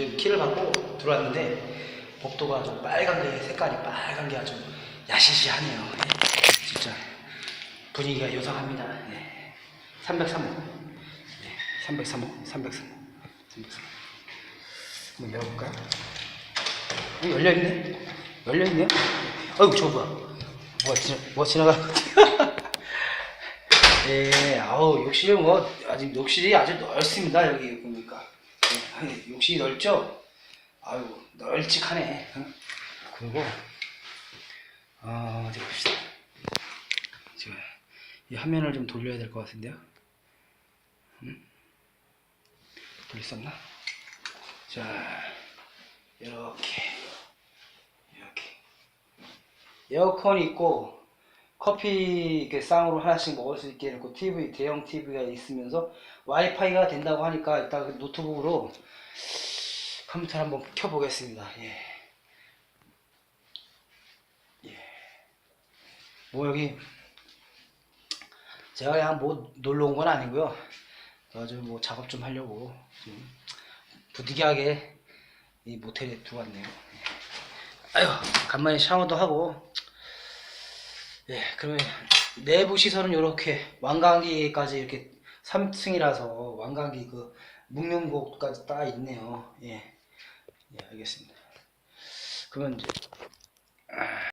지금 키를 받고 들어왔는데 복도가 좀 빨간 게 색깔이 빨간 게 아주 야시시하네요. 예. 진짜 분위기가 요상합니다. 네. 303호. 네. 303호. 303호. 303호. 한번 열어볼까요? 어, 열려있네? 열려있네요? 어이구, 저거 뭐야. 뭐가, 지나, 뭐가 지나가. 예, 아우, 욕실이 뭐, 아직 욕실이 아주 넓습니다, 여기 보니까. 욕실이 넓죠? 아유, 널찍하네. 응? 그리고, 아, 어디 봅시다. 제가 이 화면을 좀 돌려야 될 것 같은데요? 음? 없나? 자, 이렇게, 이렇게. 에어컨이 있고, 커피 이렇게 쌍으로 하나씩 먹을 수 있게 해놓고 TV 대형 TV가 있으면서 와이파이가 된다고 하니까 이따 그 노트북으로 컴퓨터를 한번 켜보겠습니다. 예. 예. 뭐 여기 제가 그냥 뭐 놀러 온 건 아니고요. 아주 뭐 작업 좀 하려고 좀 부득이하게 이 모텔에 들어왔네요. 예. 아유 간만에 샤워도 하고 예, 그러면 내부 시설은 이렇게 왕강기까지 이렇게 3층이라서 왕강기 그 묵는 곳까지 딱 있네요. 예, 예, 알겠습니다. 그러면 이제